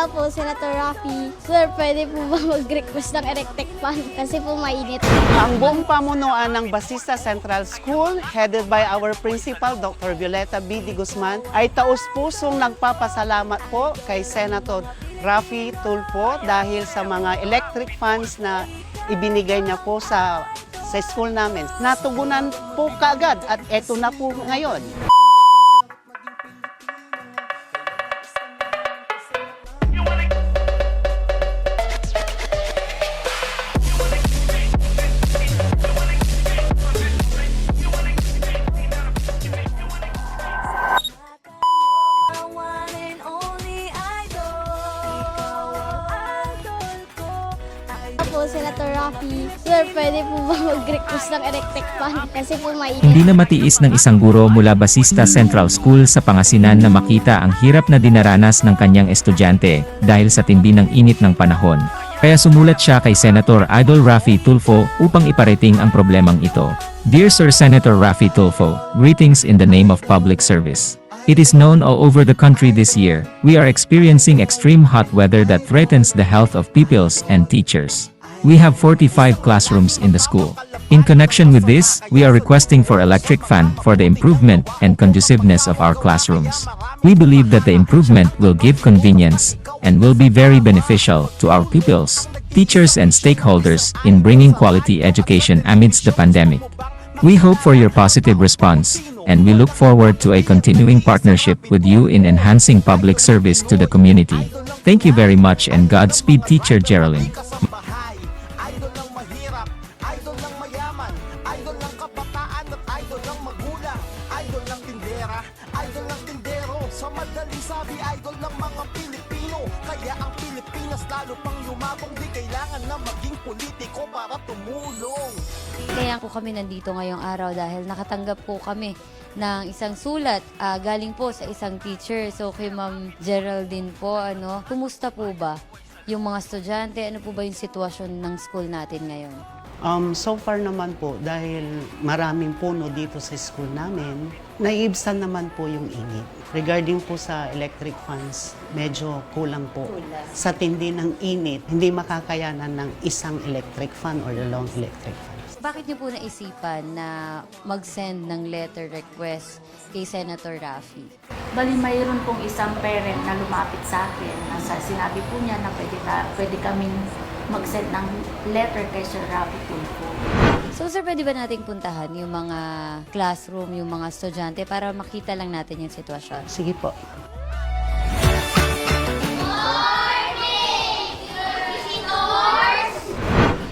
Hello po, Senator Rafi. Sir, pwede po ba mag-request ng electric fan? Kasi po mainit. Ang buong pamunuan ng Basista Central School, headed by our principal, Dr. Violeta B. D. Guzman, ay taus-pusong nagpapasalamat po kay Senator Rafi Tulfo dahil sa mga electric fans na ibinigay niya po sa sa school namin. Natugunan po kaagad at eto na po ngayon. Sir, pwede po ba mag-request ng electric fan? Kasi po mainit. Hindi na matiis ng isang guro mula Basista Central School sa Pangasinan na makita ang hirap na dinaranas ng kanyang estudyante dahil sa tindi ng init ng panahon. Kaya sumulat siya kay Senator Idol Rafi Tulfo upang iparating ang problemang ito. Dear Sir Senator Rafi Tulfo, greetings in the name of public service. It is known all over the country this year, we are experiencing extreme hot weather that threatens the health of pupils and teachers. We have 45 classrooms in the school. In connection with this, we are requesting for electric fan for the improvement and conduciveness of our classrooms. We believe that the improvement will give convenience and will be very beneficial to our pupils, teachers and stakeholders in bringing quality education amidst the pandemic. We hope for your positive response, and we look forward to a continuing partnership with you in enhancing public service to the community. Thank you very much and Godspeed Teacher Geraldine. Sa madaling sabi, idol ng mga Pilipino Kaya ang Pilipinas lalo pang yumabong Di kailangan na maging politiko para tumulong Kaya po kami nandito ngayong araw dahil nakatanggap po kami ng isang sulat ah, galing po sa isang teacher. So kay Ma'am Geraldine po, ano, kumusta po ba yung mga estudyante? Ano po ba yung sitwasyon ng school natin ngayon? Um, so far naman po, dahil maraming puno dito sa school namin, naiibsan naman po yung init. Regarding po sa electric fans, medyo kulang po. Sa tindi ng init, hindi makakayanan ng isang electric fan or long electric fan. Bakit niyo po naisipan na mag-send ng letter request kay Senator Raffy? Bali, mayroon pong isang parent na lumapit sa akin. Nasa sinabi po niya na pwede, ka, pwede kaming mag-send ng letter kay Sir Rafi Tulfo. So sir, pwede ba nating puntahan yung mga classroom, yung mga estudyante para makita lang natin yung sitwasyon? Sige po.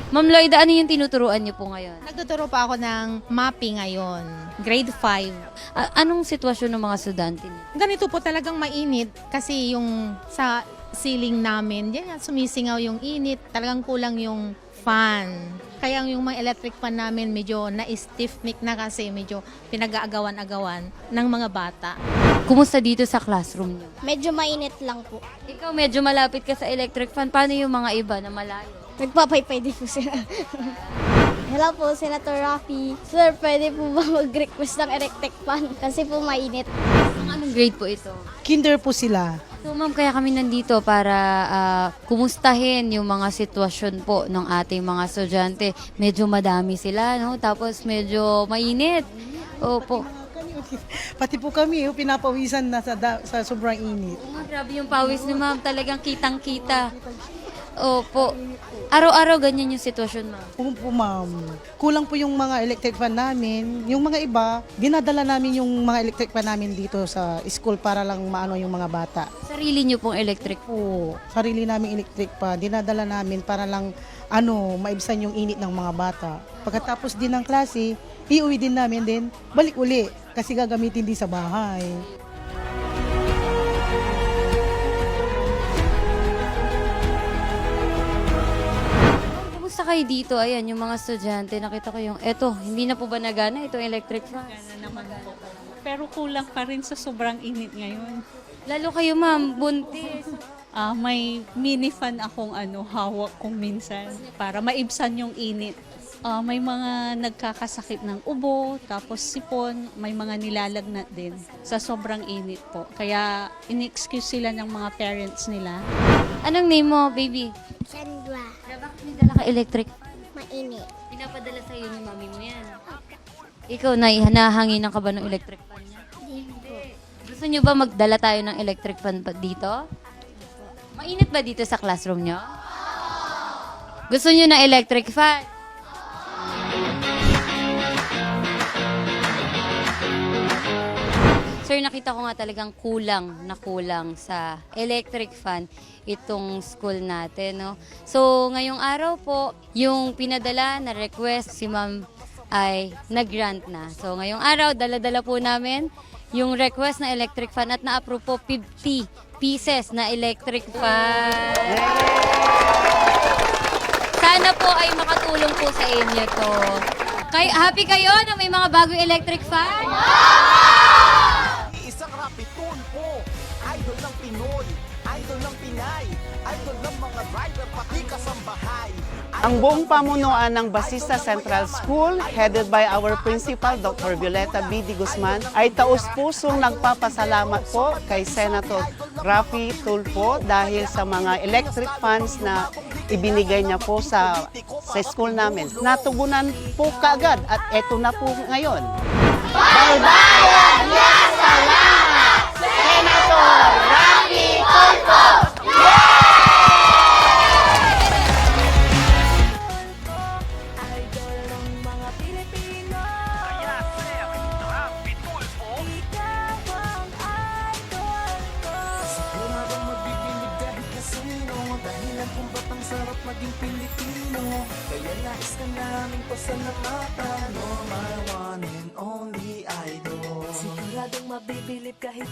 Ma'am Lloyda, ano yung tinuturuan niyo po ngayon? Nagtuturo pa ako ng mapping ngayon, grade 5. A- anong sitwasyon ng mga estudyante niyo? Ganito po talagang mainit kasi yung sa ceiling namin, yan, yan, sumisingaw yung init, talagang kulang yung fan. Kaya yung mga electric fan namin medyo na-stiff neck na kasi medyo pinag-aagawan-agawan ng mga bata. Kumusta dito sa classroom niyo? Medyo mainit lang po. Ikaw medyo malapit ka sa electric fan. Paano yung mga iba na malayo? Nagpapaypay din po sila. Hello po, Senator Rafi. Sir, pwede po ba mag-request ng electric fan? Kasi po mainit. Ang anong grade po ito? Kinder po sila. So ma'am, kaya kami nandito para ah, kumustahin yung mga sitwasyon po ng ating mga estudyante. Medyo madami sila, no? Tapos medyo mainit. Opo. Pati po kami, oh, pinapawisan na sa, da- sa sobrang init. Oh, grabe yung pawis ni ma'am. Talagang kitang-kita. Opo. Araw-araw ganyan yung sitwasyon, ma'am. Po, po ma'am, kulang po yung mga electric fan namin. Yung mga iba, dinadala namin yung mga electric fan namin dito sa school para lang maano yung mga bata. Sarili niyo pong electric. Po, sarili namin electric pa, dinadala namin para lang ano, maibsan yung init ng mga bata. Pagkatapos din ng klase, iuwi din namin din, balik uli kasi gagamitin din sa bahay. Kumusta kayo dito? Ayan, yung mga estudyante, nakita ko yung, eto, hindi na po ba nagana itong electric fan? naman po. Pero kulang pa rin sa sobrang init ngayon. Lalo kayo, ma'am, buntis. Ah, may mini fan akong ano, hawak kong minsan para maibsan yung init. Ah, may mga nagkakasakit ng ubo, tapos sipon, may mga nilalagnat din sa sobrang init po. Kaya in-excuse sila ng mga parents nila. Anong name mo, baby? May dala ka electric? mainit. Pinapadala sa iyo ni mami mo yan. Ikaw, na nahanginan ka ba ng electric fan niya? Hindi. Gusto niyo ba magdala tayo ng electric fan pa dito? Mainit ba dito sa classroom niyo? Gusto niyo ng electric fan? Sir, nakita ko nga talagang kulang na kulang sa electric fan itong school natin. No? So, ngayong araw po, yung pinadala na request si ma'am ay nag-grant na. So, ngayong araw, dala-dala po namin yung request na electric fan at na-approve po 50 pieces na electric fan. Sana po ay makatulong po sa inyo to. Kay, happy kayo na may mga bagong electric fan? Tulpo Idol ng Pinoy Idol ng Pinay Idol ng mga rider pati kasambahay Ang buong pamunuan ng Basista Central School, headed by our principal, Dr. Violeta B. D. Guzman, ay taus-pusong nagpapasalamat po kay Senator Rafi Tulfo dahil sa mga electric funds na ibinigay niya po sa, sa school namin. Natugunan po kaagad at eto na po ngayon. Baybayan! Maging Pilipino Kaya nais ka naming pasalamatan. You're my one and only idol. Siguradong mabibilib kahit